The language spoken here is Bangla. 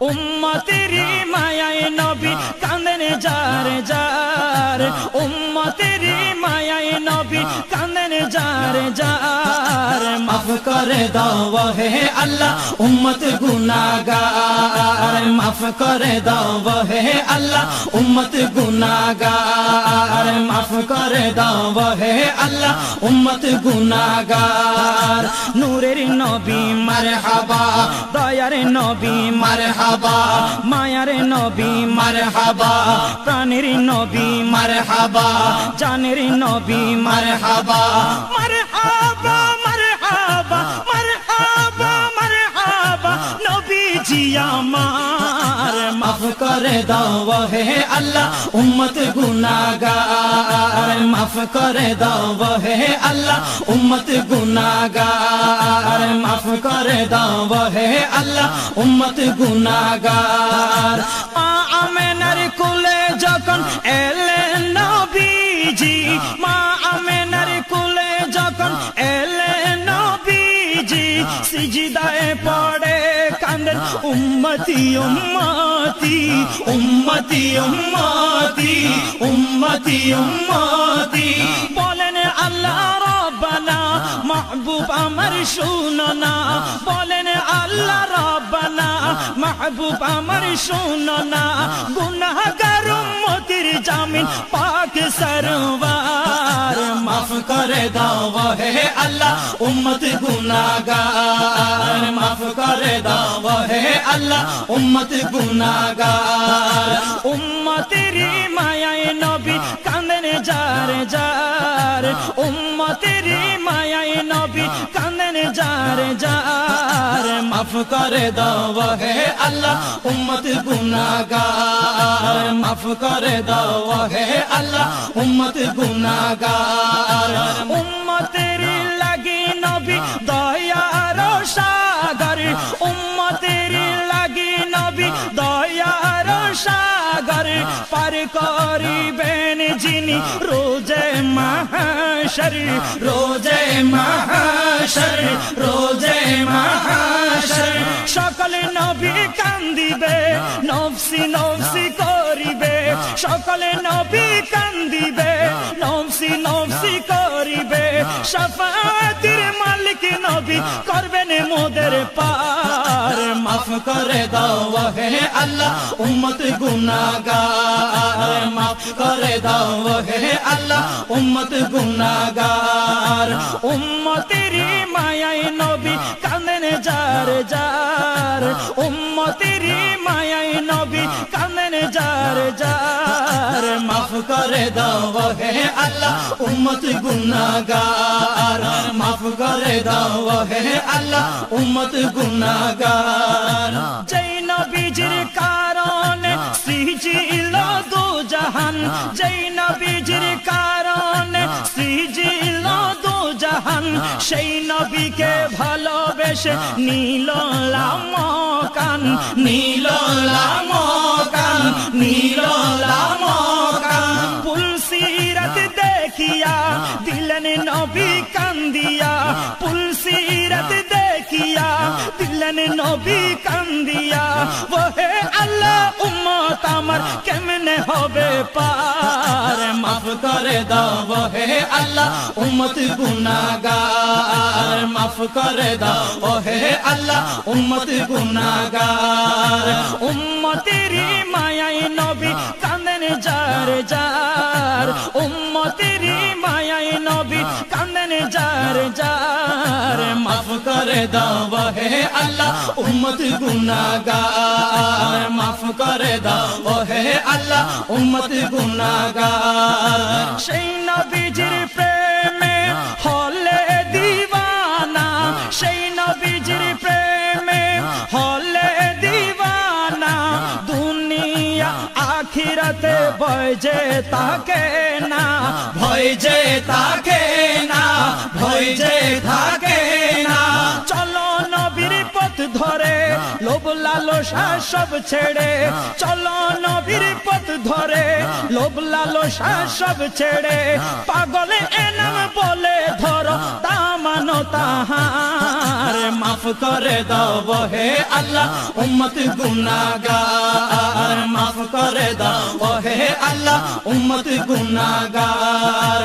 উম্মতেরি মায়ায় নবী কান্দেন যার যার উম্মতেরি মায়া যার যার মাফ করে দাও হে আল্লাহ উম্মত গুনাহগার মাফ করে দাও হে আল্লাহ উম্মত গুনাহগার মাফ করে দাও হে আল্লাহ উম্মত গুনাহগার নূরের নবী মারহাবা দয়ার নবী মারহাবা মায়ার নবী মারহাবা প্রাণের নবী মারহাবা জানের নবী মারহাবা মারহাবা মারহাবা মারহাবা মারহাবা। নবীজি আমার মাফ করে দাও হে আল্লাহ, উম্মত গুনাহগার। মাফ করে দাও হে আল্লাহ, উম্মত গুনাহগার। মাফ করে দাও হে আল্লাহ, উম্মত গুনাহগার। মা আমেনার কোলে যখন এলেন নবীজি, মা নবীজি সিজদায় পড়ে কান্দেন উম্মতি উম্মতি উম্মতি উম্মতি উম্মতি উম্মতি বলেন আল্লাহ রব্বানা মাহবুব আমার শুনো না বলেন আল্লাহ রব্বানা মাহবুব আমার শুনো না গুনাহগার উম্মতির জামিন পাক সরওয়ার মাফ করে দাও হে আল্লাহ, উম্মত গুনাগার মাফ করে দাও হে আল্লাহ, উম্মত গুনাহগার। উম্মতের মায়ায় নবী কান্দেন যার যার, উম্মতের মায়ায় নবী কান্দেন যার যার। মাফ করে দাও হে আল্লাহ, উম্মত গুনাহগার। মাফ করে দাও হে আল্লাহ, উম্মত গুনাহগার। উম্মতের লাগি নবী দয়ার সাগর। উম্মতের লাগি নবী দয়ার সাগর। পার করিবেন যিনি রোজে মাহাশর রোজে মাহাশর রোজে মাহাশর। সকল নবী কান্দিবে নফসি নফসি করিবে সকল নবী কান্দিবে নফসি নফসি করিবে সাফাতির মালিক নবী করবেন মোদের পার মাফ করে দাও হে আল্লাহ, উম্মত গুনাগার মাফ করে দাও হে আল্লাহ, উম্মত গুনাগার উম্মতের মায়ায় নবী কানেন যার যার। উম্মতের মায়ায় নবী কানেন যার যার। মাফ করে দাও হে আল্লাহ, উম্মত গুনাহগার। মাফ করে দাও হে আল্লাহ, উম্মত গুনাহগার। যেই নবীজির কারণে সৃজিল দু জাহান, যেই নবীজির কারণে সৃজিল দু জাহান, সেই নবীকে ভালোবেসে নীল লামকান নীল লামকান নবী কান্দিয়া পুলসিরাত দেখিয়া, দিলেন নবী কান্দিয়া, ওহে আল্লাহ উম্মত আমার কেমনে হবে পার? মাফ করে দাও হে আল্লাহ উম্মত গুনাহগার। মাফ করে দাও হে আল্লাহ উম্মত গুনাহগার। উম্মতের মায়ায় যার যার মাফ করে দাও হে আল্লাহ উম্মত গুনাহগার মাফ করে দাও হে আল্লাহ উম্মত গুনাহগার সেই নবীজির প্রেমে হলে দিওয়ানা সেই নবীজির প্রেমে হলে দিওয়ানা দুনিয়া আখিরাতে ভয় যে তাকে না ভয় যে তাকে না ভয় যে থাকে না। চলো নবীর পথ ধরে লোভ লালসা সব ছেড়ে। চলো নবীর পথ ধরে লোভ লালসা সব ছেড়ে। পাগলে এনাম বলে ধরো দামানো তাহার। মাফ করে দাও বহে আল্লাহ উম্মত গুনাগার মাফ করে দাও বহে আল্লাহ উম্মত গুনাগার